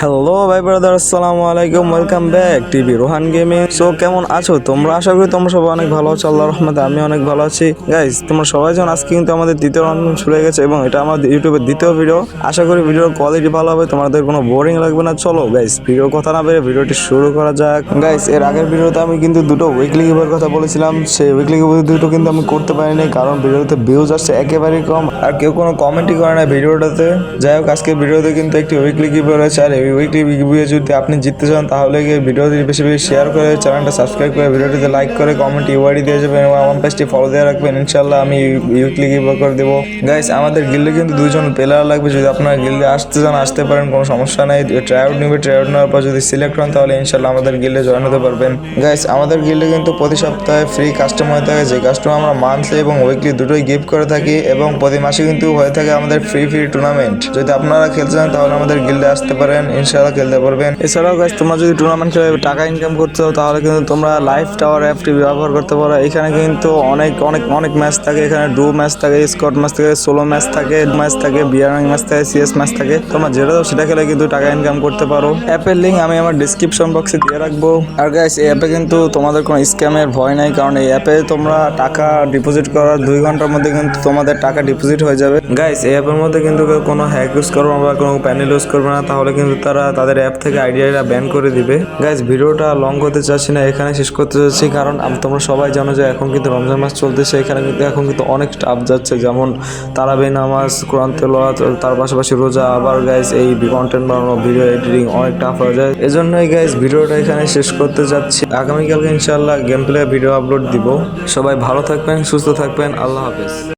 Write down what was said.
Hello ভাই brother আসসালামু আলাইকুম welcome back TV Rohan gaming so কেমন আছো? তোমরা আশা করি তোমরা সবাই অনেক ভালো আছো, আল্লাহর রহমতে আমি অনেক ভালো আছি। গাইস তোমরা সবাই যখন আজকে কিন্তু আমাদের দ্বিতীয় রাউন্ড শুরু গেছে এবং এটা আমাদের ইউটিউবের দ্বিতীয় ভিডিও আশা করি ভিডিওর কোয়ালিটি ভালো হবে, তোমাদের কোনো বোরিং লাগবে না। চলো গাইস ভিডিও কথা না বেরে ভিডিওটি শুরু করা যাক। গাইস এর আগের ভিডিওতে আমি কিন্তু দুটো উইকলি গিভের কথা বলেছিলাম। সেই উইকলি গিভ দুটো কিন্তু আমি করতে পারিনি, কারণ ভিডিওতে ভিউজ আসছে একেবারেই কম। আর কেউ কোনো কমেন্টই করে না ভিডিওটাতে যাই হোক আজকে ভিডিওতে কিন্তু একটি উইকলি গিভ রয়েছে, আর উইকলি গিভে যদি আপনি জিততে চান, তাহলে গিয়ে ভিডিওটি বেশি বেশি শেয়ার করে চ্যানেলটা সাবস্ক্রাইব করে ভিডিওটিতে লাইক করে কমেন্ট ইউআইডি দিয়ে যাবেন এবং আমার পেজটি ফলো দিয়ে রাখবেন। ইনশাল্লাহ আমি উইকলি গিভ করে দেবো। গাইস আমাদের গিল্ডে কিন্তু দুজন প্লেয়ার লাগবে। যদি আপনারা গিল্ডে আসতে চান, আসতে পারেন, কোনো সমস্যা নেই। ট্রাইআউট নেবে ট্রাইআউট নেওয়ার পর যদি সিলেক্ট হন, তাহলে ইনশাল্লাহ আমাদের গিল্ডে জয়েন হতে পারবেন। গাইস আমাদের গিল্ডে কিন্তু প্রতি সপ্তাহে ফ্রি কাস্টম হয়ে থাকে। যে কাস্টম আমরা মান্থলি এবং উইকলি দুটোই গিফট করে থাকি এবং প্রতি মাসে কিন্তু হয়ে থাকে আমাদের ফ্রি ফ্রি টুর্নামেন্ট যদি আপনারা খেলতে চান, তাহলে আমাদের গিল্ডে আসতে পারেন। ইনশাল্লাহ খেলতে পারবেন। এছাড়াও গাইস তোমরা যদি টুর্নামেন্ট খেলে টাকা ইনকাম করতে চাও, তাহলে কিন্তু তোমরা লাইভ টাওয়ার অ্যাপটি ব্যবহার করতে পারো। এখানে কিন্তু অনেক অনেক অনেক ম্যাচ থাকে। এখানে ডু ম্যাচ থাকে স্কট ম্যাচ থাকে সোলো ম্যাচ থাকে ম্যাচ থাকে বিয়ারিং ম্যাচ থাকে সিএস ম্যাচ থাকে। তোমরা যেটা সেটা খেলে কিন্তু টাকা ইনকাম করতে পারো। অ্যাপের লিঙ্ক আমি আমার ডিসক্রিপশন বক্সে দিয়ে রাখব। আর গাইস এই অ্যাপে কিন্তু তোমাদের কোনো স্ক্যামের ভয় নাই, কারণ এই অ্যাপে তোমরা টাকা ডিপোজিট করার দুই ঘণ্টার মধ্যে কিন্তু তোমাদের টাকা ডিপোজিট হয়ে যাবে। গাইস এই অ্যাপের মধ্যে কিন্তু কোনো হ্যাক ইউজ করবে না বা কোনো প্যানেল ইউজ করবে না। তাহলে কিন্তু তারা তাদের অ্যাপ থেকে আইডিয়াটা ব্যান করে দিবে। গাইস ভিডিওটা লং করতে চাচ্ছি না, এখানে শেষ করতে চাচ্ছি, কারণ তোমরা সবাই জানো যে এখন কিন্তু রমজান মাস চলতেছে, এখানে কিন্তু এখন কিন্তু অনেক স্টাফ যাচ্ছে, যেমন তারাবি নামাজ, কোরআন তেলাওয়াত, তার পাশাপাশি রোজা। আবার গাইস এই কন্টেন্ট বানানো ভিডিও এডিটিং অনেক টাফ হয়ে যায়। এজন্যই গাইস ভিডিওটা এখানে শেষ করতে যাচ্ছি আগামীকালকে ইনশাল্লাহ গেম প্লে ভিডিও আপলোড দিব। সবাই ভালো থাকবেন, সুস্থ থাকবেন, আল্লাহ হাফেজ।